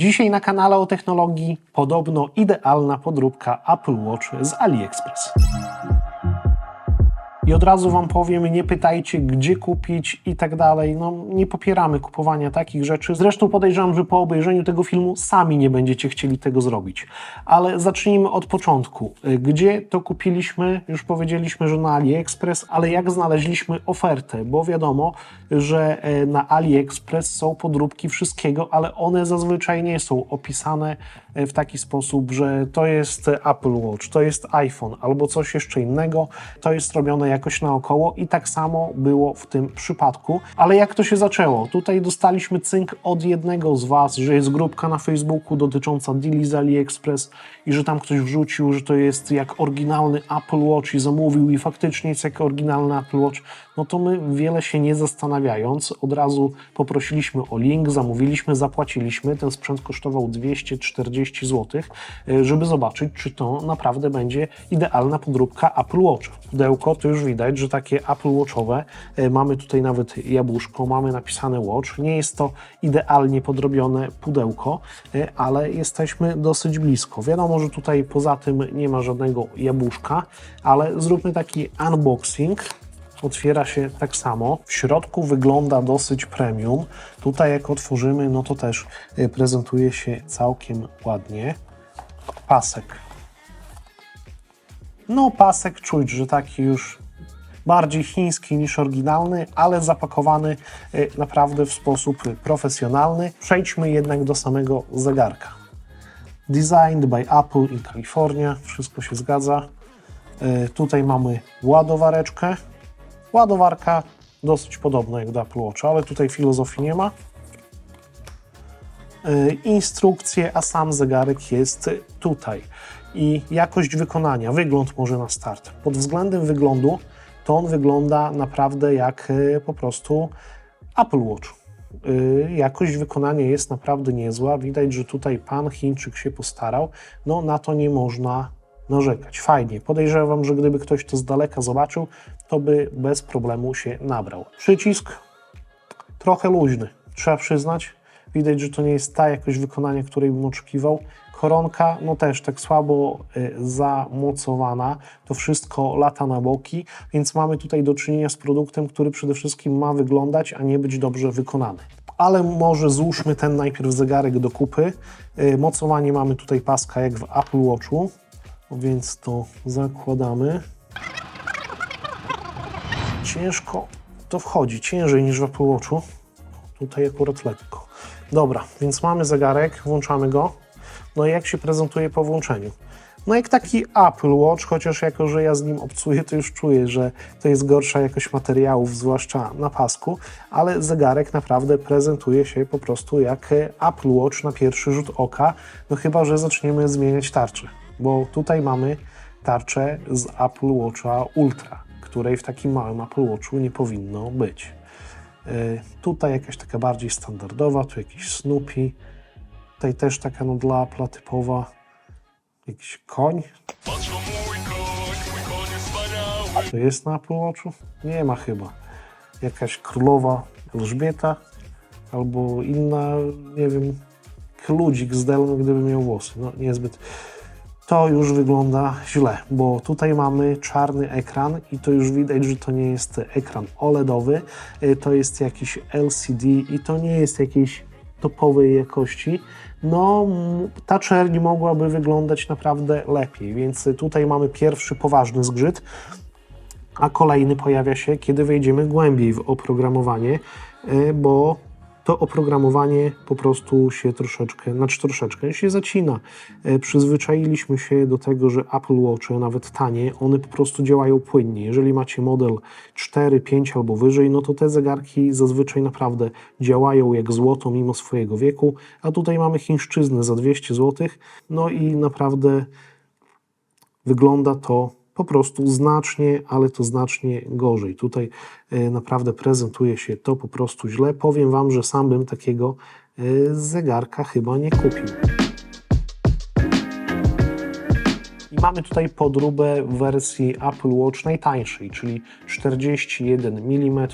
Dzisiaj na kanale o technologii podobno idealna podróbka Apple Watch z AliExpress. I od razu Wam powiem, nie pytajcie, gdzie kupić i tak dalej. No, nie popieramy kupowania takich rzeczy. Zresztą podejrzewam, że po obejrzeniu tego filmu sami nie będziecie chcieli tego zrobić. Ale zacznijmy od początku. Y, Gdzie to kupiliśmy? Już powiedzieliśmy, że na AliExpress, ale jak znaleźliśmy ofertę? Bo wiadomo, że e, na AliExpress są podróbki wszystkiego, ale one zazwyczaj nie są opisane w taki sposób, że to jest Apple Watch, to jest iPhone albo coś jeszcze innego. To jest robione jakoś naokoło i tak samo było w tym przypadku. Ale jak to się zaczęło? Tutaj dostaliśmy cynk od jednego z Was, że jest grupka na Facebooku dotycząca deali z AliExpress i że tam ktoś wrzucił, że to jest jak oryginalny Apple Watch i zamówił i faktycznie jest jak oryginalny Apple Watch. No to my wiele się nie zastanawiając, od razu poprosiliśmy o link, zamówiliśmy, zapłaciliśmy. Ten sprzęt kosztował 240 zł, e, żeby zobaczyć, czy to naprawdę będzie idealna podróbka Apple Watch. Pudełko to już widać, że takie Apple Watchowe, e, mamy tutaj nawet jabłuszko, mamy napisane Watch. Nie jest to idealnie podrobione pudełko, e, ale jesteśmy dosyć blisko. Wiadomo, że tutaj poza tym nie ma żadnego jabłuszka, ale zróbmy taki unboxing. Otwiera się tak samo. W środku wygląda dosyć premium. Tutaj jak otworzymy, no to też e, prezentuje się całkiem ładnie. Pasek. No pasek czuć, że taki już bardziej chiński niż oryginalny, ale zapakowany e, naprawdę w sposób profesjonalny. Przejdźmy jednak do samego zegarka. Designed by Apple in California, wszystko się zgadza. E, Tutaj mamy ładowareczkę. Ładowarka dosyć podobna jak do Apple Watcha, ale tutaj filozofii nie ma. E, Instrukcje, a sam zegarek jest tutaj. I jakość wykonania, wygląd może na start. Pod względem wyglądu to on wygląda naprawdę jak e, po prostu Apple Watch. Y, Jakość wykonania jest naprawdę niezła. Widać, że tutaj pan Chińczyk się postarał. No na to nie można narzekać. Fajnie. Podejrzewam, że gdyby ktoś to z daleka zobaczył, to by bez problemu się nabrał. Przycisk trochę luźny, trzeba przyznać. Widać, że to nie jest ta jakość wykonania, której bym oczekiwał. Koronka, no też tak słabo y, zamocowana. To wszystko lata na boki, więc mamy tutaj do czynienia z produktem, który przede wszystkim ma wyglądać, a nie być dobrze wykonany. Ale może złóżmy ten najpierw zegarek do kupy. Y, Mocowanie mamy tutaj paska jak w Apple Watchu, więc to zakładamy. Ciężko to wchodzi, ciężej niż w Apple Watchu. Tutaj akurat lekko. Dobra, więc mamy zegarek, włączamy go. No i jak się prezentuje po włączeniu? No jak taki Apple Watch, chociaż jako, że ja z nim obcuję, to już czuję, że to jest gorsza jakość materiałów, zwłaszcza na pasku, ale zegarek naprawdę prezentuje się po prostu jak Apple Watch na pierwszy rzut oka, no chyba, że zaczniemy zmieniać tarczę, bo tutaj mamy tarczę z Apple Watcha Ultra, której w takim małym Apple Watchu nie powinno być. Yy, Tutaj jakaś taka bardziej standardowa, tu jakiś Snoopy, tutaj też taka no dla Apple'a typowa, jakiś koń. To jest na Apple Watchu? Nie ma chyba. Jakaś królowa Elżbieta albo inna, nie wiem, ludzik zdolny, gdyby miał włosy. No niezbyt. To już wygląda źle, bo tutaj mamy czarny ekran i to już widać, że to nie jest ekran OLEDowy, y, to jest jakiś LCD i to nie jest jakiejś topowej jakości. No, ta czerń mogłaby wyglądać naprawdę lepiej, więc tutaj mamy pierwszy poważny zgrzyt, a kolejny pojawia się, kiedy wejdziemy głębiej w oprogramowanie, y, bo to oprogramowanie po prostu się troszeczkę, znaczy troszeczkę się zacina. E, Przyzwyczailiśmy się do tego, że Apple Watch, nawet tanie, one po prostu działają płynnie. Jeżeli macie model 4, 5 albo wyżej, no to te zegarki zazwyczaj naprawdę działają jak złoto mimo swojego wieku, a tutaj mamy chińszczyznę za 200 zł, no i naprawdę wygląda to po prostu znacznie, ale to znacznie gorzej. Tutaj e, naprawdę prezentuje się to po prostu źle. Powiem Wam, że sam bym takiego e, zegarka chyba nie kupił. Mamy tutaj podróbę w wersji Apple Watch najtańszej, czyli 41 mm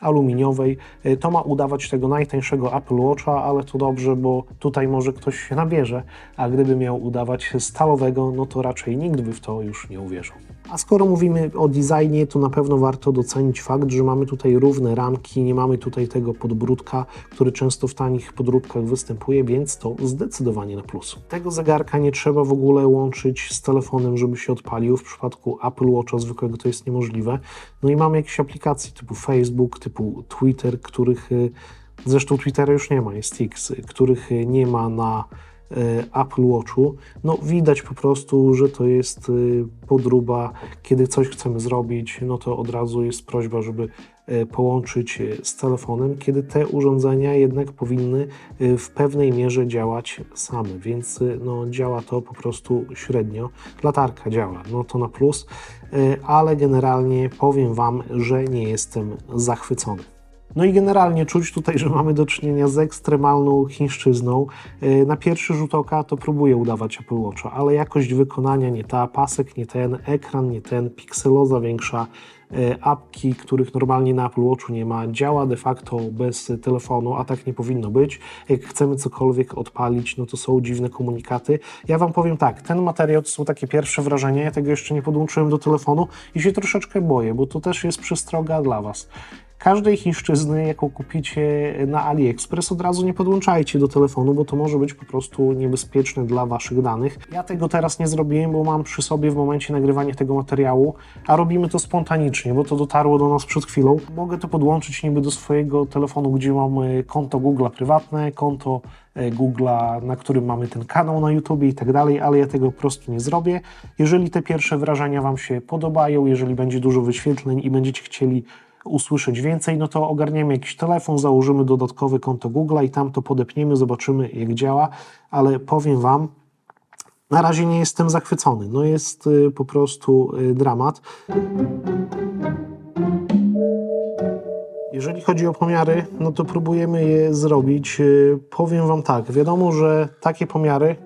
aluminiowej. Y, To ma udawać tego najtańszego Apple Watcha, ale to dobrze, bo tutaj może ktoś się nabierze, a gdyby miał udawać stalowego, no to raczej nikt by w to już nie uwierzył. A skoro mówimy o designie, to na pewno warto docenić fakt, że mamy tutaj równe ramki, nie mamy tutaj tego podbródka, który często w tanich podróbkach występuje, więc to zdecydowanie na plus. Tego zegarka nie trzeba w ogóle łączyć z telefonem, żeby się odpalił. W przypadku Apple Watcha zwykłego to jest niemożliwe. No i mamy jakieś aplikacje typu Facebook, typu Twitter, których y, zresztą Twittera już nie ma, jest X, y, których y, nie ma na e, Apple Watchu, no widać po prostu, że to jest y, podróba. Kiedy coś chcemy zrobić, no to od razu jest prośba, żeby połączyć e, z telefonem, kiedy te urządzenia jednak powinny e, w pewnej mierze działać same, więc e, no, działa to po prostu średnio. Latarka działa, no to na plus, e, ale generalnie powiem Wam, że nie jestem zachwycony. No i generalnie czuć tutaj, że mamy do czynienia z ekstremalną chińszczyzną. Yy, Na pierwszy rzut oka to próbuje udawać Apple Watcha, ale jakość wykonania nie ta, pasek nie ten, ekran nie ten, pikseloza większa, yy, apki, których normalnie na Apple Watchu nie ma, działa de facto bez telefonu, a tak nie powinno być. Jak chcemy cokolwiek odpalić, no to są dziwne komunikaty. Ja Wam powiem tak, ten materiał to są takie pierwsze wrażenia, ja tego jeszcze nie podłączyłem do telefonu i się troszeczkę boję, bo to też jest przestroga dla Was. Każdej chińszczyzny, jaką kupicie na AliExpress, od razu nie podłączajcie do telefonu, bo to może być po prostu niebezpieczne dla Waszych danych. Ja tego teraz nie zrobiłem, bo mam przy sobie w momencie nagrywania tego materiału, a robimy to spontanicznie, bo to dotarło do nas przed chwilą. Mogę to podłączyć niby do swojego telefonu, gdzie mam e, konto Google'a prywatne, konto e, Google'a, na którym mamy ten kanał na YouTube i tak dalej, ale ja tego po prostu nie zrobię. Jeżeli te pierwsze wrażenia Wam się podobają, jeżeli będzie dużo wyświetleń i będziecie chcieli usłyszeć więcej, no to ogarniemy jakiś telefon, założymy dodatkowe konto Google'a i tam to podepniemy, zobaczymy jak działa, ale powiem Wam, na razie nie jestem zachwycony. No jest y, po prostu y, dramat. Jeżeli chodzi o pomiary, no to próbujemy je zrobić. Y, Powiem Wam tak, wiadomo, że takie pomiary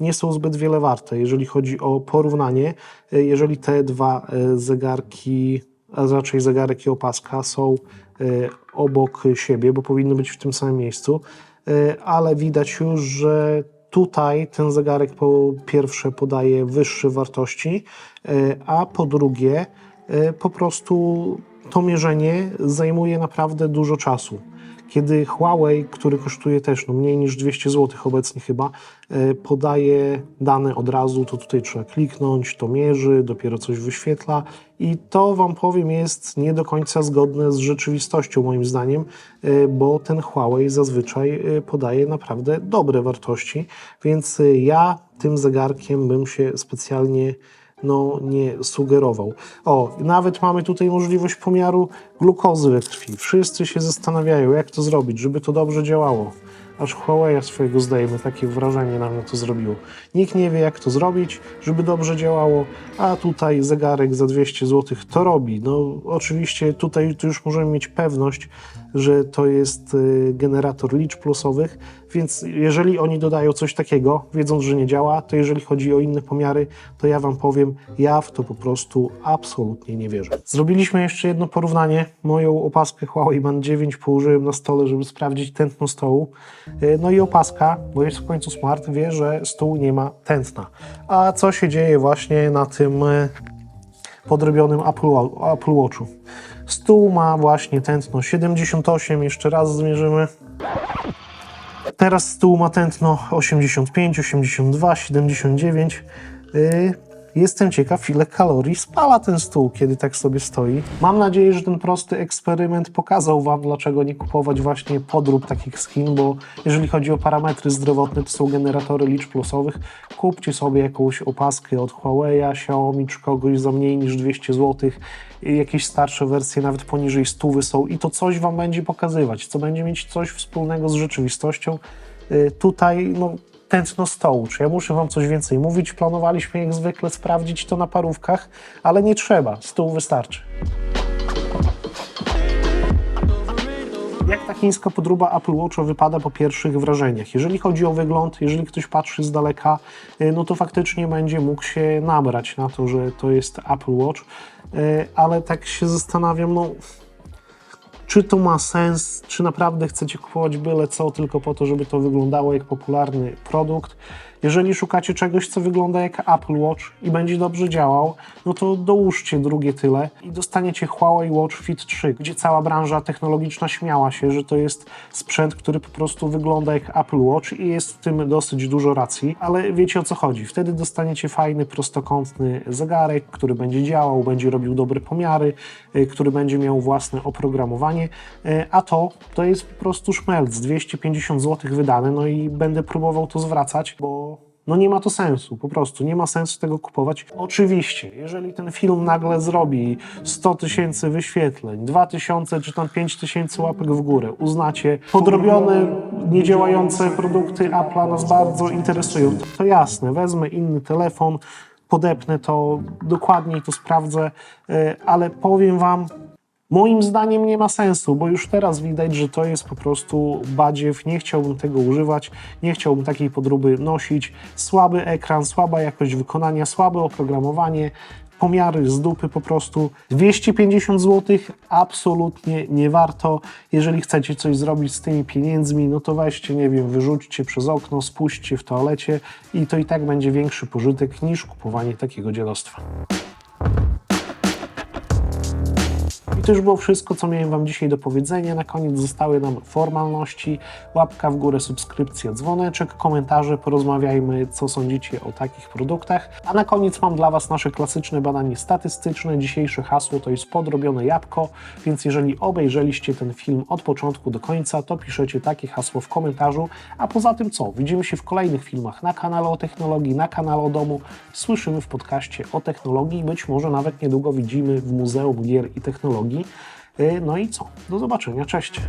nie są zbyt wiele warte, jeżeli chodzi o porównanie. Jeżeli te dwa zegarki, a raczej zegarek i opaska są y, obok siebie, bo powinny być w tym samym miejscu, y, ale widać już, że tutaj ten zegarek po pierwsze podaje wyższe wartości, y, a po drugie po prostu to mierzenie zajmuje naprawdę dużo czasu. Kiedy Huawei, który kosztuje też no, mniej niż 200 zł obecnie chyba, e, podaje dane od razu, to tutaj trzeba kliknąć, to mierzy, dopiero coś wyświetla. I to Wam powiem jest nie do końca zgodne z rzeczywistością moim zdaniem, e, bo ten Huawei zazwyczaj e, podaje naprawdę dobre wartości, więc ja tym zegarkiem bym się specjalnie no, nie sugerował. O, nawet mamy tutaj możliwość pomiaru glukozy we krwi. Wszyscy się zastanawiają, jak to zrobić, żeby to dobrze działało. Aż Huawei swojego zdajemy, takie wrażenie na to zrobiło. Nikt nie wie, jak to zrobić, żeby dobrze działało, a tutaj zegarek za 200 zł to robi. No, oczywiście tutaj to już możemy mieć pewność, że to jest y, generator liczb plusowych, więc jeżeli oni dodają coś takiego, wiedząc, że nie działa, to jeżeli chodzi o inne pomiary, to ja Wam powiem, ja w to po prostu absolutnie nie wierzę. Zrobiliśmy jeszcze jedno porównanie. Moją opaskę Huawei Band 9 położyłem na stole, żeby sprawdzić tętno stołu. Y, No i opaska, bo jest w końcu smart, wie, że stół nie ma tętna. A co się dzieje właśnie na tym y, podrobionym Apple, Apple Watchu? Stół ma właśnie tętno 78, jeszcze raz zmierzymy. Teraz stół ma tętno 85, 82, 79. Yy, Jestem ciekaw, ile kalorii spala ten stół, kiedy tak sobie stoi. Mam nadzieję, że ten prosty eksperyment pokazał Wam, dlaczego nie kupować właśnie podrób takich Chin, bo jeżeli chodzi o parametry zdrowotne, to są generatory liczb plusowych. Kupcie sobie jakąś opaskę od Huawei'a, Xiaomi czy kogoś za mniej niż 200 zł. Jakieś starsze wersje, nawet poniżej 100 są i to coś Wam będzie pokazywać, co będzie mieć coś wspólnego z rzeczywistością. Y, Tutaj, no, tętno stołu. Czy ja muszę Wam coś więcej mówić? Planowaliśmy jak zwykle sprawdzić to na parówkach, ale nie trzeba. Stół wystarczy. Jak ta chińska podróba Apple Watcha wypada po pierwszych wrażeniach? Jeżeli chodzi o wygląd, jeżeli ktoś patrzy z daleka, y, no to faktycznie będzie mógł się nabrać na to, że to jest Apple Watch, y, ale tak się zastanawiam, no czy to ma sens, czy naprawdę chcecie kupować byle co tylko po to, żeby to wyglądało jak popularny produkt. Jeżeli szukacie czegoś, co wygląda jak Apple Watch i będzie dobrze działał, no to dołóżcie drugie tyle i dostaniecie Huawei Watch Fit 3, gdzie cała branża technologiczna śmiała się, że to jest sprzęt, który po prostu wygląda jak Apple Watch i jest w tym dosyć dużo racji, ale wiecie o co chodzi. Wtedy dostaniecie fajny, prostokątny zegarek, który będzie działał, będzie robił dobre pomiary, y, który będzie miał własne oprogramowanie, y, a to to jest po prostu szmelc, 250 zł wydane, no i będę próbował to zwracać, bo no nie ma to sensu, po prostu nie ma sensu tego kupować. Oczywiście, jeżeli ten film nagle zrobi 100 tysięcy wyświetleń, 2000 czy tam 5000 łapek w górę, uznacie, podrobione, niedziałające produkty Apple'a nas bardzo interesują, to, to jasne, wezmę inny telefon, podepnę to, dokładniej to sprawdzę, e, ale powiem Wam, Moim zdaniem nie ma sensu, bo już teraz widać, że to jest po prostu badziew. Nie chciałbym tego używać, nie chciałbym takiej podróby nosić. Słaby ekran, słaba jakość wykonania, słabe oprogramowanie, pomiary z dupy po prostu. 250 zł absolutnie nie warto. Jeżeli chcecie coś zrobić z tymi pieniędzmi, no to weźcie, nie wiem, wyrzućcie przez okno, spuśćcie w toalecie i to i tak będzie większy pożytek niż kupowanie takiego dziadostwa. To już było wszystko, co miałem Wam dzisiaj do powiedzenia. Na koniec zostały nam formalności, łapka w górę, subskrypcja, dzwoneczek, komentarze, porozmawiajmy, co sądzicie o takich produktach. A na koniec mam dla Was nasze klasyczne badanie statystyczne. Dzisiejsze hasło to jest podrobione jabłko, więc jeżeli obejrzeliście ten film od początku do końca, to piszecie takie hasło w komentarzu. A poza tym co? Widzimy się w kolejnych filmach na kanale o technologii, na kanale o domu. Słyszymy w podcaście o technologii być może nawet niedługo widzimy w Muzeum Gier i Technologii. Yy, No i co? Do zobaczenia. Cześć.